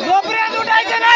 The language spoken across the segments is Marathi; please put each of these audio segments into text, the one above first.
झोपड्यात उठायचं नाही रे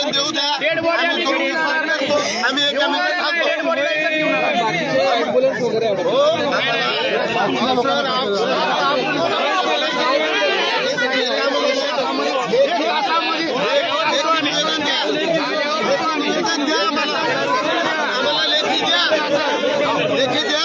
निवेदन द्या. निवेदन द्या आम्हाला. आम्हाला लेखी द्या. लेखी द्या.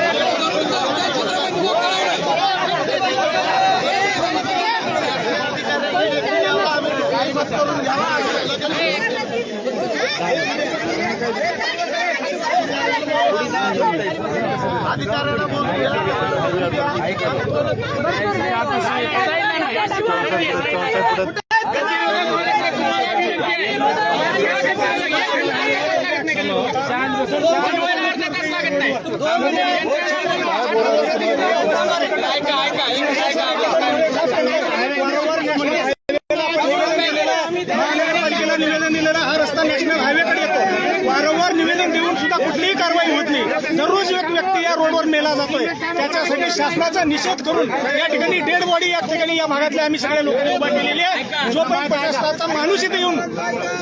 बोलू द्या. महानगरपालिकेला निवेदन दिलेला हा रस्ता नॅशनल हायवेकडे येतो वारंवार निवेदन देऊन सुद्धा कुठलीही कारवाई होत नाही दररोज एक व्यक्ती मेला जातोय. त्याच्यासाठी शासनाचा निषेध करून या ठिकाणी डेड बॉडी या ठिकाणी या भागातल्या आम्ही सगळ्या लोकांनी उभा केलेली आहे. जोपर्यंत प्रशासनाचा माणूस इथे येऊन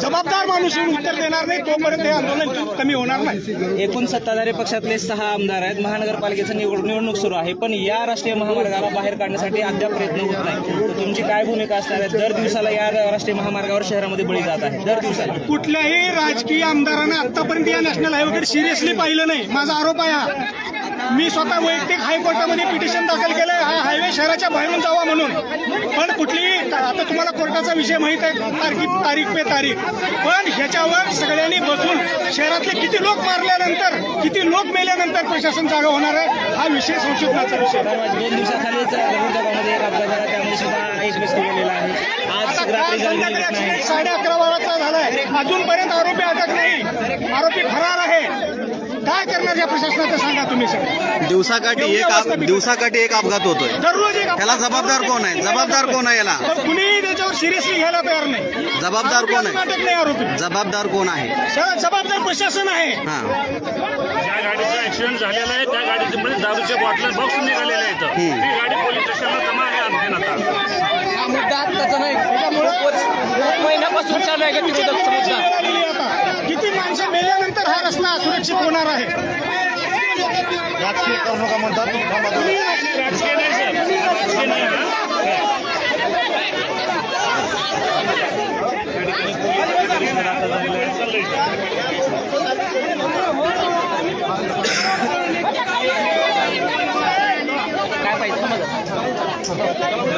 जबाबदार माणूस येऊन उत्तर देणार नाही तोपर्यंत हे आंदोलन कमी होणार नाही. एकूण सत्ताधारी पक्षातले सहा आमदार आहेत. महानगरपालिकेचं निवड निवडणूक सुरू आहे. पण या राष्ट्रीय महामार्गाला बाहेर काढण्यासाठी अद्याप प्रयत्न होत नाही. तुमची काय भूमिका असणार आहे? दर दिवसाला या राष्ट्रीय महामार्गावर शहरामध्ये बळी जात आहे. दर दिवसाला. कुठल्याही राजकीय आमदारानं आतापर्यंत या नॅशनल हायवेकडे सिरियसली पाहिलं नाही. माझा आरोप आहे हा. मी स्वतः वैयक्तिक हायकोर्टामध्ये पिटिशन दाखल केलंय. हा हायवे शहराच्या बाहेरून जावा म्हणून. पण कुठलीही आता तुम्हाला कोर्टाचा विषय माहीत आहे तारखी तारीख पे तारीख. पण ह्याच्यावर सगळ्यांनी बसून शहरातले किती लोक मारल्यानंतर किती लोक मेल्यानंतर प्रशासन जागा होणार आहे हा विषय संशोधनाचा विषय. आहे. दोन दिवसाखालीच एक अपघात झाला त्यामध्ये सुद्धा एक व्यक्ती गेलेला आहे. आज रात्री काल आहे. साडे अकरा झालाय. अजूनपर्यंत आरोपी अटक नाही. आरोपी फरार आहे. करणार या प्रशासनाचं सांगा तुम्ही सगळं दिवसाकाठी एक अप-. दिवसाकाठी एक अपघात होतोय. दररोज एक त्याला जबाबदार कोण आहे? जबाबदार कोण आहे याला? कुणीही त्याच्यावर सिरियसली घ्यायला तयार नाही. जबाबदार कोण आहे? अटक नाही आरोपी जबाबदार कोण आहे? जबाबदार प्रशासन आहे. हा. ज्या गाडीचा ऍक्सिडेंट झालेला आहे त्या गाडीचे मध्ये दारूचे बॉटल बॉक्स निघालेले आहेत. हम्म. ती गाडी पोलीस स्टेशनला जमा आहे आणखीन आता महिन्यापासून चालू आहे तुमच्या लोकांची वेळ आलेली आहे आता. किती माणसं मेल्यानंतर हा रस्ता सुरक्षित होणार आहे. राजकीय करू नका म्हणतात राजकीय नाही सर राजकीय नाही हा. काय पाहिजे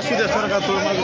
acho que é com a turma do...